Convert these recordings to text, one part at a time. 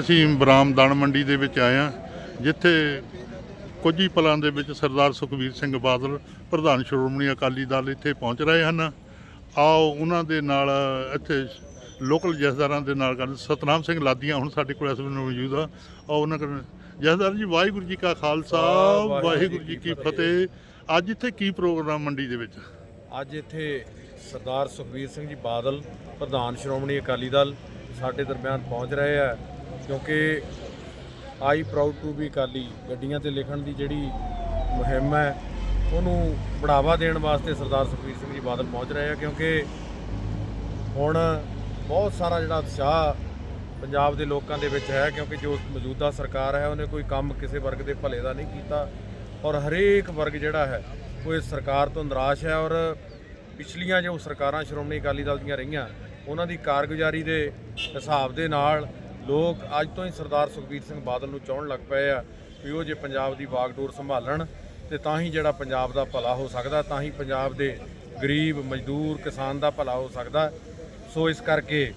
ਅਸੀਂ ਬਰਾਮ ਦਾਣ ਮੰਡੀ ਦੇ ਵਿੱਚ ਆਏ ਹਾਂ ਜਿੱਥੇ ਕੁਝ ਹੀ ਪਲਾਂ ਦੇ ਵਿੱਚ ਸਰਦਾਰ ਸੁਖਬੀਰ ਸਿੰਘ ਬਾਦਲ ਪ੍ਰਧਾਨ ਸ਼੍ਰੋਮਣੀ ਅਕਾਲੀ ਦਲ ਇੱਥੇ ਪਹੁੰਚ ਰਹੇ ਹਨ। ਆਓ ਉਹਨਾਂ ਦੇ ਨਾਲ ਇੱਥੇ ਲੋਕਲ ਜਥੇਦਾਰਾਂ ਦੇ ਨਾਲ ਗੱਲ। ਸਤਨਾਮ ਸਿੰਘ ਲਾਦੀਆਂ ਹੁਣ ਸਾਡੇ ਕੋਲ ਇਸ ਵੇਲੇ ਮੌਜੂਦ ਆ। ਆਓ ਉਹਨਾਂ ਕੋਲ ਜਥੇਦਾਰ ਜੀ ਵਾਹਿਗੁਰੂ ਜੀ ਕਾ ਖਾਲਸਾ ਵਾਹਿਗੁਰੂ ਜੀ ਕੀ ਫਤਿਹ। ਅੱਜ ਇੱਥੇ ਕੀ ਪ੍ਰੋਗਰਾਮ ਮੰਡੀ ਦੇ ਵਿੱਚ? ਅੱਜ ਇੱਥੇ ਸਰਦਾਰ ਸੁਖਬੀਰ ਸਿੰਘ ਜੀ ਬਾਦਲ ਪ੍ਰਧਾਨ ਸ਼੍ਰੋਮਣੀ ਅਕਾਲੀ ਦਲ ਸਾਡੇ ਦਰਮਿਆਨ ਪਹੁੰਚ ਰਹੇ ਆ। ਕਿਉਂਕਿ I proud to be Akali ਗੱਡੀਆਂ ਤੇ ਲਿਖਣ ਦੀ ਜਿਹੜੀ ਮੁਹਿੰਮ ਹੈ, ਉਹਨੂੰ ਬੜਾਵਾ ਦੇਣ ਵਾਸਤੇ ਸਰਦਾਰ ਸੁਖਬੀਰ ਸਿੰਘ ਜੀ ਬਾਦਲ ਪਹੁੰਚ ਰਹੇ ਆ, ਕਿਉਂਕਿ ਹੁਣ ਬਹੁਤ ਸਾਰਾ ਜਿਹੜਾ ਉਤਸ਼ਾਹ ਪੰਜਾਬ ਦੇ ਲੋਕਾਂ ਦੇ ਵਿੱਚ ਹੈ, ਕਿਉਂਕਿ ਜੋ ਮੌਜੂਦਾ ਸਰਕਾਰ ਹੈ, ਉਹਨੇ ਕੋਈ ਕੰਮ ਕਿਸੇ ਵਰਗ ਦੇ ਭਲੇ ਦਾ ਨਹੀਂ ਕੀਤਾ ਔਰ ਹਰੇਕ ਵਰਗ ਜਿਹੜਾ ਹੈ, ਉਹ ਇਸ ਸਰਕਾਰ ਤੋਂ ਨਿਰਾਸ਼ ਹੈ ਔਰ ਪਿਛਲੀਆਂ ਜੋ ਸਰਕਾਰਾਂ ਸ਼੍ਰੋਮਣੀ ਅਕਾਲੀ ਦਲ ਦੀਆਂ ਰਹੀਆਂ, ਉਹਨਾਂ ਦੀ ਕਾਰਗੁਜ਼ਾਰੀ ਦੇ ਹਿਸਾਬ ਦੇ ਨਾਲ ਲੋਕ ਅੱਜ ਤੋਂ ਹੀ ਸਰਦਾਰ ਸੁਖਬੀਰ ਸਿੰਘ ਬਾਦਲ ਨੂੰ ਚਾਹਣ ਲੱਗ ਪਏ ਆ ਵੀ ਉਹ ਜੇ ਪੰਜਾਬ ਦੀ ਬਾਗਡੋਰ ਸੰਭਾਲਣ ਤੇ ਤਾਂ ਹੀ ਜਿਹੜਾ ਪੰਜਾਬ ਦਾ ਭਲਾ ਹੋ ਸਕਦਾ, ਤਾਂ ਹੀ ਪੰਜਾਬ ਦੇ ਗਰੀਬ, ਮਜ਼ਦੂਰ, ਕਿਸਾਨ ਦਾ ਭਲਾ ਹੋ ਸਕਦਾ। ਸੋ ਇਸ ਕਰਕੇ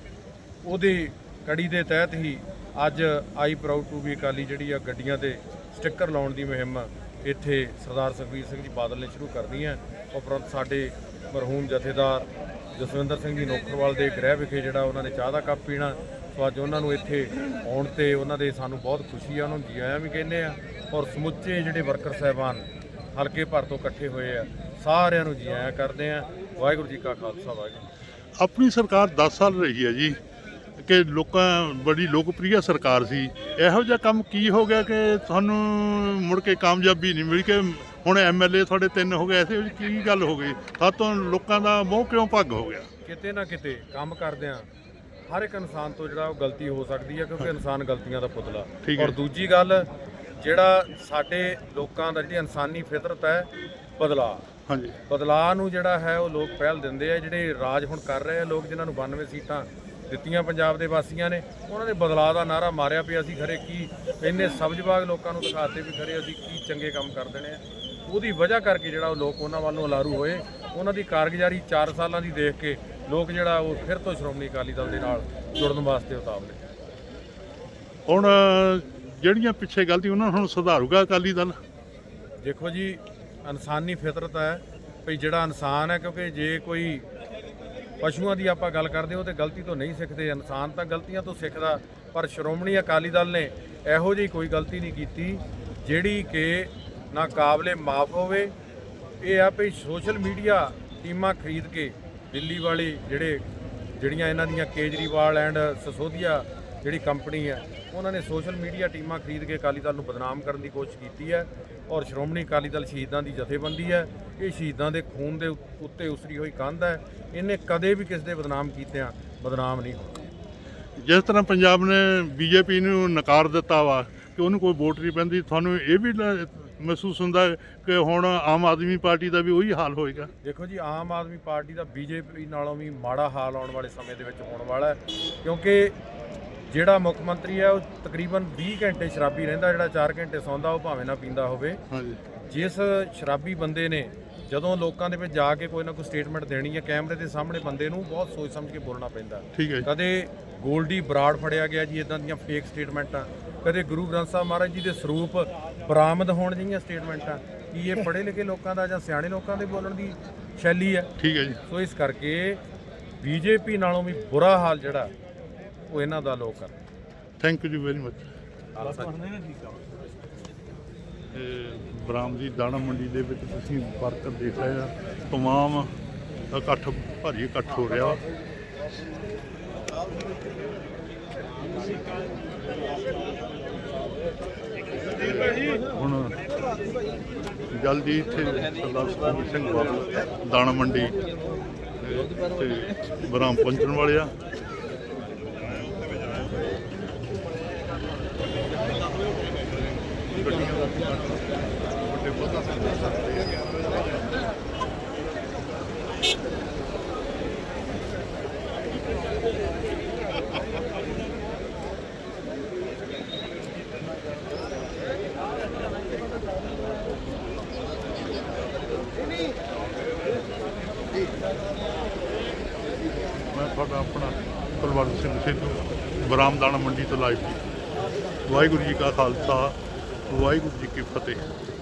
ਉਹਦੀ ਕੜੀ ਦੇ ਤਹਿਤ ਹੀ ਅੱਜ I proud to be Akali ਜਿਹੜੀ ਆ ਗੱਡੀਆਂ ਤੇ ਸਟicker ਲਾਉਣ ਦੀ ਮੁਹਿੰਮ ਇੱਥੇ ਸਰਦਾਰ ਸੁਖਬੀਰ ਸਿੰਘ ਜੀ ਬਾਦਲ ਨੇ ਸ਼ੁਰੂ ਕਰਨੀ ਹੈ। ਉਪਰੰਤ ਸਾਡੇ ਮਰਹੂਮ ਜਥੇਦਾਰ ਜਸਵਿੰਦਰ ਸਿੰਘ ਜੀ ਨੋਖਰਵਾਲ ਦੇ ਗ੍ਰਹਿ ਵਿਖੇ ਜਿਹੜਾ ਉਹਨਾਂ ਨੇ ਚਾਹ ਦਾ ਕੱਪ ਪੀਣਾ, ਸੋ ਅੱਜ ਉਹਨਾਂ ਨੂੰ ਇੱਥੇ ਆਉਣ ਤੇ ਉਹਨਾਂ ਦੇ ਸਾਨੂੰ ਬਹੁਤ ਖੁਸ਼ੀ ਆ, ਉਹਨਾਂ ਨੂੰ ਜੀ ਆਇਆਂ ਵੀ ਕਹਿੰਦੇ ਆ, ਔਰ ਸਮੁੱਚੇ ਜਿਹੜੇ ਵਰਕਰ ਸਹਿਬਾਨ ਹਲਕੇ ਭਰ ਤੋਂ ਇਕੱਠੇ ਹੋਏ ਆ, ਸਾਰਿਆਂ ਨੂੰ ਜੀ ਆਇਆਂ ਕਰਦੇ ਆ। ਵਾਹਿਗੁਰੂ ਜੀ ਕਾ ਖਾਲਸਾ, ਵਾਹਿਗੁਰੂ ਆਪਣੀ ਸਰਕਾਰ 10 ਸਾਲ ਰਹੀ ਹੈ ਜੀ, ਕਿ ਲੋਕਾਂ, ਬੜੀ ਲੋਕਪ੍ਰਿਯ ਸਰਕਾਰ ਸੀ। ਇਹੋ ਜਿਹਾ ਕੰਮ ਕੀ ਹੋ ਗਿਆ ਕਿ ਤੁਹਾਨੂੰ ਮੁੜ ਕੇ ਕਾਮਯਾਬੀ ਨਹੀਂ ਮਿਲੀ ਕਿ ਹੁਣ ਐਮਐਲਏ ਤੁਹਾਡੇ ਤਿੰਨ ਹੋ ਗਏ ਐਸੇ ਵਿੱਚ ਕੀ ਗੱਲ ਹੋ ਗਈ? ਸਾਤੋਂ ਲੋਕਾਂ ਦਾ ਮੋਹ ਕਿਉਂ ਭੱਗ ਹੋ ਗਿਆ? ਕਿਤੇ ਨਾ ਕਿਤੇ ਕੰਮ ਕਰਦਿਆਂ ਹਰ ਇੱਕ ਇਨਸਾਨ ਤੋਂ ਜਿਹੜਾ ਉਹ ਗਲਤੀ ਹੋ ਸਕਦੀ ਹੈ ਕਿਉਂਕਿ ਇਨਸਾਨ ਗਲਤੀਆਂ ਦਾ ਪੁਤਲਾ। ਠੀਕ ਹੈ। ਔਰ ਦੂਜੀ ਗੱਲ ਜਿਹੜਾ ਸਾਡੇ ਲੋਕਾਂ ਦਾ ਜਿਹੜੀ ਇਨਸਾਨੀ ਫਿਤਰਤ ਹੈ ਬਦਲਾਅ। ਹਾਂਜੀ। ਬਦਲਾਅ ਨੂੰ ਜਿਹੜਾ ਹੈ ਉਹ ਲੋਕ ਪਹਿਲ ਦਿੰਦੇ ਆ ਜਿਹੜੇ ਰਾਜ ਹੁਣ ਕਰ ਰਹੇ ਆ ਲੋਕ ਜਿਨ੍ਹਾਂ ਨੂੰ 92 ਸੀਟਾਂ ਦਿੱਤੀਆਂ ਪੰਜਾਬ ਦੇ ਵਾਸੀਆਂ ਨੇ ਉਹਨਾਂ ਨੇ ਬਦਲਾਅ ਦਾ ਨਾਰਾ ਮਾਰਿਆ ਵੀ ਅਸੀਂ ਖਰੇ ਕੀ ਇੰਨੇ ਸਬਜ਼ਬਾਗ ਲੋਕਾਂ ਨੂੰ ਦਿਖਾਤੇ ਵੀ ਖਰੇ ਅਸੀਂ ਕੀ ਚੰਗੇ ਕੰਮ ਕਰ ਦੇਣੇ ਆ? ਉਹਦੀ ਵਜ੍ਹਾ ਕਰਕੇ ਜਿਹੜਾ ਉਹ ਲੋਕ ਉਹਨਾਂ ਵੱਲ ਨੂੰ ਉਲਾਰੂ ਹੋਏ। ਉਹਨਾਂ ਦੀ ਕਾਰਗੁਜ਼ਾਰੀ 4 ਸਾਲਾਂ ਦੀ ਦੇਖ ਕੇ ਲੋਕ ਜਿਹੜਾ ਉਹ ਫਿਰ ਤੋਂ ਸ਼੍ਰੋਮਣੀ ਅਕਾਲੀ ਦਲ ਦੇ ਨਾਲ ਜੁੜਨ ਵਾਸਤੇ ਉਤਾਵਲੇ। ਹੁਣ ਜਿਹੜੀਆਂ ਪਿੱਛੇ ਗਲਤੀ ਉਹਨਾਂ ਨੂੰ ਸੁਧਾਰੂਗਾ ਅਕਾਲੀ ਦਲ? ਦੇਖੋ ਜੀ ਇਨਸਾਨੀ ਫਿਤਰਤ ਹੈ। ਭਈ ਜਿਹੜਾ ਇਨਸਾਨ ਹੈ ਕਿਉਂਕਿ ਜੇ ਕੋਈ ਪਸ਼ੂਆਂ ਦੀ ਆਪਾਂ ਗੱਲ ਕਰਦੇ ਹਾਂ ਤੇ ਗਲਤੀ ਤੋਂ ਨਹੀਂ ਸਿੱਖਦੇ। ਇਨਸਾਨ ਤਾਂ ਗਲਤੀਆਂ ਤੋਂ ਸਿੱਖਦਾ ਪਰ ਸ਼੍ਰੋਮਣੀ ਅਕਾਲੀ ਦਲ ਨੇ ਇਹੋ ਜਿਹੀ ਕੋਈ ਗਲਤੀ ਨਹੀਂ ਕੀਤੀ ਜਿਹੜੀ ਕਿ ਨਾ ਕਾਬਲੇ ਮਾਫ ਹੋਵੇ। ਇਹ ਆ ਵੀ ਸੋਸ਼ਲ ਮੀਡੀਆ ਟੀਮਾਂ ਖਰੀਦ ਕੇ ਦਿੱਲੀ ਵਾਲੇ ਜਿਹੜੇ, ਜਿਹੜੀਆਂ ਇਹਨਾਂ ਦੀਆਂ ਕੇਜਰੀਵਾਲ ਐਂਡ ਸਸੋਦੀਆ ਜਿਹੜੀ ਕੰਪਨੀ ਹੈ ਉਹਨਾਂ ਨੇ ਸੋਸ਼ਲ ਮੀਡੀਆ ਟੀਮਾਂ ਖਰੀਦ ਕੇ ਅਕਾਲੀ ਦਲ ਨੂੰ ਬਦਨਾਮ ਕਰਨ ਦੀ ਕੋਸ਼ਿਸ਼ ਕੀਤੀ ਹੈ ਔਰ ਸ਼੍ਰੋਮਣੀ ਅਕਾਲੀ ਦਲ ਸ਼ਹੀਦਾਂ ਦੀ ਜਥੇਬੰਦੀ ਹੈ ਇਹ ਸ਼ਹੀਦਾਂ ਦੇ ਖੂਨ ਦੇ ਉੱਤੇ ਉਸਰੀ ਹੋਈ ਕੰਧ ਹੈ ਇਹਨੇ ਕਦੇ ਵੀ ਕਿਸੇ ਦੇ ਬਦਨਾਮ ਕੀਤਿਆਂ ਬਦਨਾਮ ਨਹੀਂ ਹੋਣਾ। ਜਿਸ ਤਰ੍ਹਾਂ ਪੰਜਾਬ ਨੇ ਬੀਜੇਪੀ ਨੂੰ ਨਕਾਰ ਦਿੱਤਾ ਵਾ ਕਿ ਉਹਨੂੰ ਕੋਈ ਵੋਟ ਨਹੀਂ ਪੈਂਦੀ, ਤੁਹਾਨੂੰ ਇਹ ਵੀ ਮਹਿਸੂਸ ਹੁੰਦਾ ਕਿ ਹੁਣ ਆਮ ਆਦਮੀ ਪਾਰਟੀ ਦਾ ਵੀ ਉਹੀ ਹਾਲ ਹੋਏਗਾ। ਦੇਖੋ ਜੀ ਆਮ ਆਦਮੀ ਪਾਰਟੀ ਦਾ ਬੀਜੇਪੀ ਨਾਲੋਂ ਵੀ ਮਾੜਾ ਹਾਲ ਆਉਣ ਵਾਲੇ ਸਮੇਂ ਦੇ ਵਿੱਚ ਹੋਣ ਵਾਲਾ ਹੈ। ਕਿਉਂਕਿ ਜਿਹੜਾ ਮੁੱਖ ਮੰਤਰੀ ਹੈ ਉਹ ਤਕਰੀਬਨ 20 ਘੰਟੇ ਸ਼ਰਾਬੀ ਰਹਿੰਦਾ ਜਿਹੜਾ 4 ਘੰਟੇ ਸੌਂਦਾ ਉਹ ਭਾਵੇਂ ਨਾ ਪੀਂਦਾ ਹੋਵੇ। ਹਾਂਜੀ। ਜਿਸ ਸ਼ਰਾਬੀ ਬੰਦੇ ਨੇ ਜਦੋਂ ਲੋਕਾਂ ਦੇ ਵਿੱਚ ਜਾ ਕੇ ਕੋਈ ਨਾ ਕੋਈ ਸਟੇਟਮੈਂਟ ਦੇਣੀ ਹੈ ਕੈਮਰੇ ਦੇ ਸਾਹਮਣੇ ਬੰਦੇ ਨੂੰ ਬਹੁਤ ਸੋਚ ਸਮਝ ਕੇ ਬੋਲਣਾ ਪੈਂਦਾ। ਠੀਕ ਹੈ ਜੀ। ਕਦੇ ਗੋਲਡੀ ਬਰਾੜ ਫੜਿਆ ਗਿਆ ਜੀ ਇਦਾਂ ਦੀਆਂ ਫੇਕ ਸਟੇਟਮੈਂਟਾਂ ਕਦੇ ਗੁਰੂ ਗ੍ਰੰਥ ਸਾਹਿਬ ਮਹਾਰਾਜ ਜੀ ਦੇ ਸਰੂਪ ਬਰਾਮਦ ਹੋਣ ਜਿਹੀਆਂ ਸਟੇਟਮੈਂਟਾਂ ਕੀ ਇਹ ਪੜ੍ਹੇ ਲਿਖੇ ਲੋਕਾਂ ਦਾ ਜਾਂ ਸਿਆਣੇ ਲੋਕਾਂ ਦੇ ਬੋਲਣ ਦੀ ਸ਼ੈਲੀ ਹੈ? ਠੀਕ ਹੈ ਜੀ। ਸੋ ਇਸ ਕਰਕੇ ਬੀਜੇਪੀ ਨਾਲੋਂ ਵੀ ਬੁਰਾ ਹਾਲ ਜਿਹੜਾ ਉਹ ਇਹਨਾਂ ਦਾ ਲੋਕ ਕਰ thank you ji very much ਦੀ ਦਾਣਾ ਮੰਡੀ ਦੇ ਵਿੱਚ ਤੁਸੀਂ ਵਰਕਰ ਦੇਖ ਰਹੇ ਆ ਤਮਾਮ ਇਕੱਠ ਭਾਰੀ ਇਕੱਠ ਹੋ ਰਿਹਾ ਵਾ। ਹੁਣ ਜਲਦੀ ਇੱਥੇ ਸਰਦਾਰ ਸੁਖਬੀਰ ਸਿੰਘ ਬਾਦਲ ਦਾਣਾ ਮੰਡੀ ਤੇ ਤੇ ਬਰਾਮ ਪਹੁੰਚਣ ਵਾਲੇ ਆ ਮੈਂ ਤੁਹਾਡਾ ਆਪਣਾ ਕੁਲਵੰਤ ਸਿੰਘ ਸਿੱਧੂ ਬਰਾਮਦਾਨਾ ਮੰਡੀ ਤੋਂ ਲਾਈਵ ਜੀ। ਵਾਹਿਗੁਰੂ ਜੀ ਕਾ ਖਾਲਸਾ ਵਾਹਿਗੁਰੂ ਜੀ ਕੀ ਫਤਿਹ।